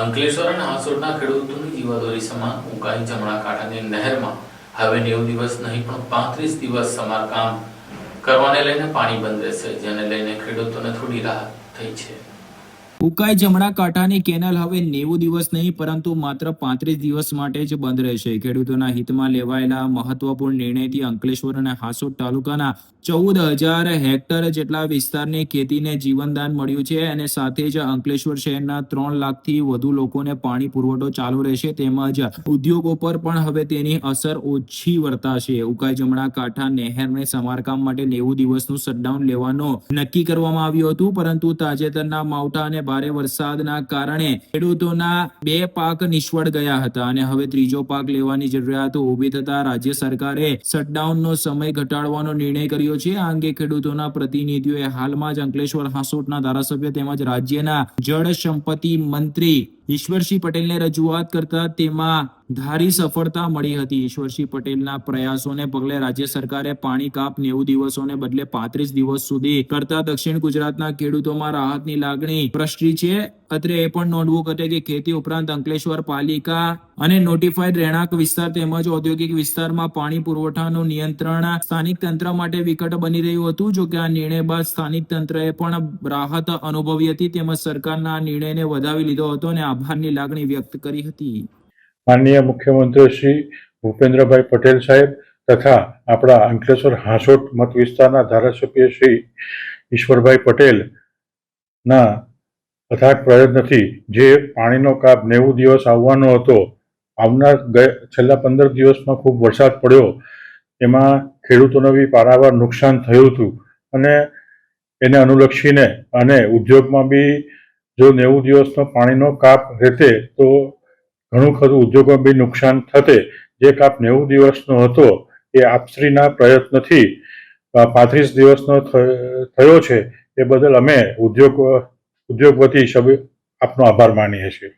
અંકલેશ્વર અને હાસોડના ખેડૂતોની જીવાદોરી સમાન ઉકાઈ જમણા કાંઠાની નહેરમાં હવે નેવું દિવસ નહીં પણ પાંત્રીસ દિવસ સમારકામ કરવાને લઈને પાણી બંધ રહેશે, જેને લઈને ખેડૂતોને થોડી રાહત થઈ છે. ઉકાઈ જમણા કાંઠાની કેનાલ હવે નેવું દિવસ નહીં, પરંતુ માત્ર પાંત્રીસ દિવસ માટે જ બંધ રહેશે. ખેડૂતોના હિતમાં લેવાયેલા મહત્વપૂર્ણ નિર્ણયથી અંકલેશ્વર અને હાસોડ તાલુકાના ચૌદ હજાર હેક્ટર જેટલા વિસ્તારની ખેતીને જીવનદાન મળ્યું છે અને સાથે જ અંકલેશ્વર શહેરના ત્રણ લાખથી વધુ લોકોને પાણી પુરવઠો ચાલુ રહેશે. તેમજ ઉદ્યોગો પર પણ હવે તેની અસર ઓછી વર્તાશે. ઉકાઈ જમણા કાંઠા નહેરને સમારકામ માટે નેવું દિવસનું શટડાઉન લેવાનું નક્કી કરવામાં આવ્યું હતું, પરંતુ તાજેતરના માવઠા અને ભારે વરસાદના કારણે ખેડૂતોના બે પાક નિષ્ફળ ગયા હતા અને હવે ત્રીજો પાક લેવાની જરૂરિયાત ઊભી થતા રાજ્ય સરકારે શટડાઉનનો સમય ઘટાડવાનો નિર્ણય કર્યો છે. આ અંગે ખેડૂતોના પ્રતિનિધિઓએ હાલમાં જ અંકલેશ્વર હાંસોટના ધારાસભ્ય તેમજ રાજ્યના જળ સંપત્તિ મંત્રી ઈશ્વરસિંહ પટેલને રજૂઆત કરતા તેમાં ધારી સફળતા મળી હતી. ઈશ્વરસિંહ પટેલના પ્રયાસોને પગલે રાજ્ય સરકારે પાણી કાપ નેવું દિવસોને બદલે પાંત્રીસ દિવસ સુધી કરતા દક્ષિણ ગુજરાતના ખેડૂતોમાં રાહતની લાગણી પ્રસરી છે. અત્રે એ પણ નોંધવું ઘટે કે ખેતી ઉપરાંત અંકલેશ્વર પાલિકા અને નોટિફાઈડ રહેણાંક વિસ્તાર તેમજ ઔદ્યોગિક વિસ્તારમાં પાણી પુરવઠાનું નિયંત્રણ સ્થાનિક તંત્ર માટે વિકટ બની રહ્યું હતું. જો કે આ નિર્ણય બાદ સ્થાનિક તંત્રએ પણ રાહત અનુભવી હતી. તેમજ સરકારના નિર્ણયને વધાવી લીધો હતો અને આભારની લાગણી વ્યક્ત કરી હતી. માનનીય મુખ્યમંત્રી શ્રી ભૂપેન્દ્રભાઈ પટેલ સાહેબ તથા આપણા અંકલેશ્વર હાંસોટ મત વિસ્તારના ધારાસભ્ય શ્રી ઈશ્વરભાઈ પટેલ ના અથાગ પ્રયત્નથી જે પાણીનો કાપ નેવું દિવસ આવવાનો હતો, આવનાર છેલ્લા પંદર દિવસમાં ખૂબ વરસાદ પડ્યો. એમાં ખેડૂતોને બી પારાવાર નુકસાન થયું હતું અને એને અનુલક્ષીને અને ઉદ્યોગમાં બી જો નેવું દિવસનો પાણીનો કાપ રહેતે તો ઘણું ખરું ઉદ્યોગમાં બી નુકસાન થતે. જે કાપ નેવું દિવસનો હતો, એ આપશ્રીના પ્રયત્નથી પાંત્રીસ દિવસનો થયો છે. એ બદલ અમે ઉદ્યોગ, ઉદ્યોગપતિ સભ્ય આપનો આભાર માનીએ છીએ.